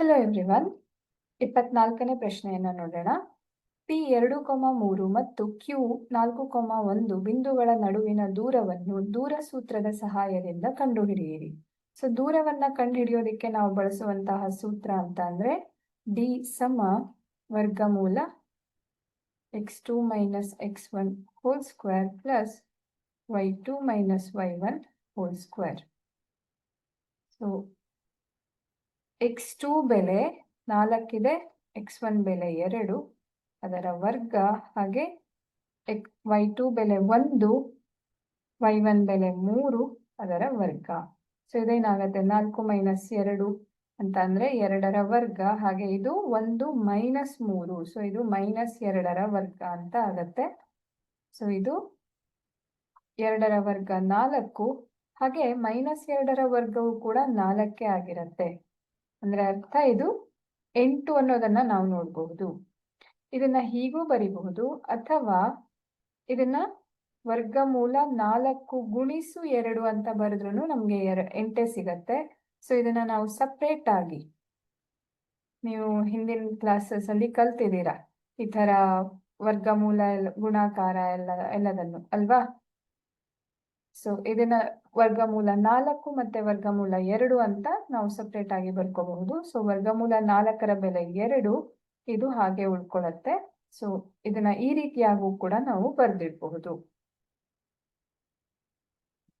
Hello everyone ಇಪ್ಪತ್ನಾಲ್ಕನೇ ಪ್ರಶ್ನೆಯನ್ನು ನೋಡೋಣ. ಪಿ ಎರಡು ಕೊಮ ಮೂರು ಮತ್ತು ಕ್ಯೂ ನಾಲ್ಕು ಕೊಮ ಒಂದು ಬಿಂದುಗಳ ನಡುವಿನ ದೂರವನ್ನು ದೂರ ಸೂತ್ರದ ಸಹಾಯದಿಂದ ಕಂಡುಹಿಡಿಯಿರಿ. ಸೊ ದೂರವನ್ನ ಕಂಡುಹಿಡಿಯೋದಕ್ಕೆ ನಾವು ಬಳಸುವಂತಹ ಸೂತ್ರ ಅಂತ ಅಂದರೆ ಡಿ ಸಮ ವರ್ಗಮೂಲ x two minus x one whole square plus y two minus y one whole square so x two ಬೆಲೆ ನಾಲ್ಕಿದೆ ಎಕ್ಸ್ ಒನ್ ಬೆಲೆ ಎರಡು. ಅದರ ವರ್ಗ ಹಾಗೆ ಎಕ್ ವೈ ಟೂ ಬೆಲೆ ಒಂದು ವೈ ಒನ್ ಬೆಲೆ ಮೂರು, ಅದರ ವರ್ಗ. ಸೊ ಇದೇನಾಗತ್ತೆ ನಾಲ್ಕು ಮೈನಸ್ ಎರಡು ಅಂತ ಅಂದ್ರೆ ಎರಡರ ವರ್ಗ. ಹಾಗೆ ಇದು ಒಂದು ಮೈನಸ್ ಮೂರು. ಸೊ ಇದು ಮೈನಸ್ ಎರಡರ ವರ್ಗ ಅಂತ ಆಗತ್ತೆ. ಸೊ ಇದು ಎರಡರ ವರ್ಗ ನಾಲ್ಕು. ಹಾಗೆ ಮೈನಸ್ ಎರಡರ ವರ್ಗವು ಕೂಡ ನಾಲ್ಕೇ ಆಗಿರತ್ತೆ. ಅಂದ್ರೆ ಅರ್ಥ ಇದು ಎಂಟು ಅನ್ನೋದನ್ನ ನಾವು ನೋಡಬಹುದು. ಇದನ್ನ ಹೀಗೂ ಬರಿಬಹುದು. ಅಥವಾ ಇದನ್ನ ವರ್ಗಮೂಲ ನಾಲ್ಕು ಗುಣಿಸು ಎರಡು ಅಂತ ಬರೆದ್ರು ನಮ್ಗೆ ಎರ, ಎಂಟೇ ಸಿಗತ್ತೆ. ಸೊ ಇದನ್ನ ನಾವು ಸಪ್ರೇಟ್ ಆಗಿ ನೀವು ಹಿಂದಿನ ಕ್ಲಾಸಸ್ ಅಲ್ಲಿ ಕಲ್ತಿದ್ದೀರಾ. ಈ ತರ ವರ್ಗಮೂಲ ಎಲ್ಲ ಗುಣಾಕಾರ ಎಲ್ಲ, ಎಲ್ಲದನ್ನು, ಅಲ್ವಾ? ಸೊ ಇದನ್ನ ವರ್ಗಮೂಲ ನಾಲ್ಕು ಮತ್ತೆ ವರ್ಗಮೂಲ ಎರಡು ಅಂತ ನಾವು ಸಪ್ರೇಟ್ ಆಗಿ ಬರ್ಕೋಬಹುದು. ಸೊ ವರ್ಗಮೂಲ ನಾಲ್ಕರ ಬೆಲೆ ಎರಡು, ಇದು ಹಾಗೆ ಉಳ್ಕೊಳತ್ತೆ ಸೊ ಇದನ್ನ ಈ ರೀತಿಯಾಗೂ ಕೂಡ ನಾವು ಬರ್ದಿಡ್ಬಹುದು